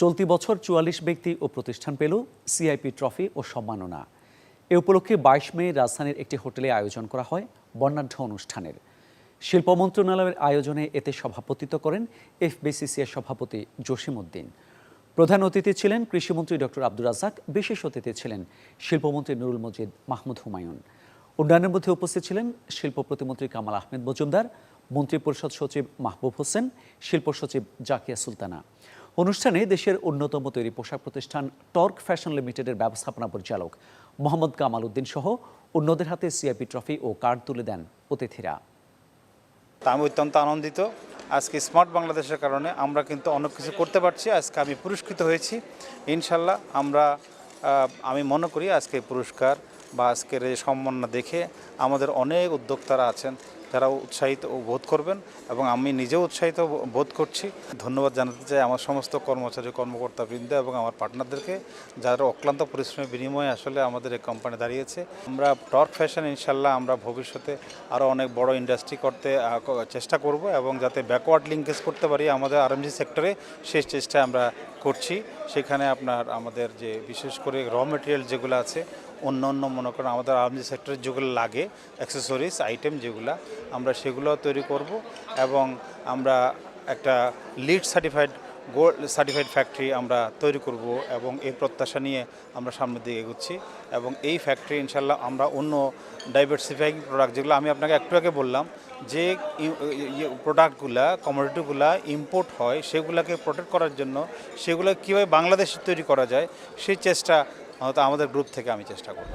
চলতি বছর চুয়াল্লিশ ব্যক্তি ও প্রতিষ্ঠান পেল সিআইপি ট্রফি ও সম্মাননা। এ উপলক্ষে বাইশ মে রাজধানীর একটি হোটেলে আয়োজন করা হয় বর্ণাঢ্য অনুষ্ঠানের। শিল্প মন্ত্রণালয়ের আয়োজনে এতে সভাপতিত্ব করেন এফবিসিসিএর সভাপতি জসিম উদ্দিন। প্রধান অতিথি ছিলেন কৃষিমন্ত্রী ডক্টর আব্দুর রাজাক বিশেষ অতিথি ছিলেন শিল্পমন্ত্রী নুরুল মজিদ মাহমুদ হুমায়ুন। উন্নয়নের মধ্যে উপস্থিত ছিলেন শিল্প প্রতিমন্ত্রী কামাল আহমেদ মজুমদার মন্ত্রিপরিষদ সচিব মাহবুব হোসেন, শিল্প সচিব জাকিয়া সুলতানা। অনুষ্ঠানে দেশের অন্যতম তৈরি পোশাক প্রতিষ্ঠান টর্ক ফ্যাশন লিমিটেডের ব্যবস্থাপনা পরিচালক মোহাম্মদ কামাল উদ্দিন সহ অন্যদের হাতে সিআইপি ট্রফি ও কার্ড তুলে দেন অতিথিরা। আমি অত্যন্ত আনন্দিত। আজকে স্মার্ট বাংলাদেশের কারণে আমরা কিন্তু অনেক কিছু করতে পারছি। আজকে আমি পুরস্কৃত হয়েছি। ইনশাল্লাহ আমরা আমি মনে করি আজকে পুরস্কার বা আজকের এই সম্মাননা দেখে আমাদের অনেক উদ্যোক্তারা আছেন। যারা উৎসাহিত বোধ করবেন এবং আমি নিজেও উৎসাহিত বোধ করছি। ধন্যবাদ জানাতে চাই আমার সমস্ত কর্মচারী, কর্মকর্তাবৃন্দ এবং আমার পার্টনারদেরকে যারা অক্লান্ত পরিশ্রমের বিনিময়ে আসলে আমাদের এই কোম্পানি দাঁড়িয়েছে। আমরা টর্ক ফ্যাশন ইনশাল্লাহ আমরা ভবিষ্যতে আরও অনেক বড় ইন্ডাস্ট্রি করতে চেষ্টা করব এবং যাতে ব্যাকওয়ার্ড লিঙ্কেজ করতে পারি আমাদের আরএমজি সেক্টরে সেই চেষ্টায় আমরা করছি, সেখানে আপনার আমাদের যে বিশেষ করে র মেটেরিয়াল যেগুলো আছে, অন্য অন্য মনে করেন আমাদের আর্মি সেক্টরের যেগুলো লাগে অ্যাক্সেসরিজ আইটেম যেগুলো, আমরা সেগুলো তৈরি করব এবং আমরা একটা LEED certified gold certified factory আমরা তৈরি করব এবং এই প্রত্যাশা নিয়ে আমরা সামনের দিকে এগোচ্ছি এবং এই ফ্যাক্টরি ইনশাল্লাহ আমরা অন্য ডাইভার্সিফাইং প্রোডাক্ট যেগুলো আমি আপনাকে একটু আগে বললাম, যে প্রোডাক্টগুলা কমোডিটিগুলা ইম্পোর্ট হয়, সেগুলোকে প্রোটেক্ট করার জন্য সেগুলো কীভাবে বাংলাদেশে তৈরি করা যায়, সেই চেষ্টা হয়তো আমাদের গ্রুপ থেকে আমি চেষ্টা করব।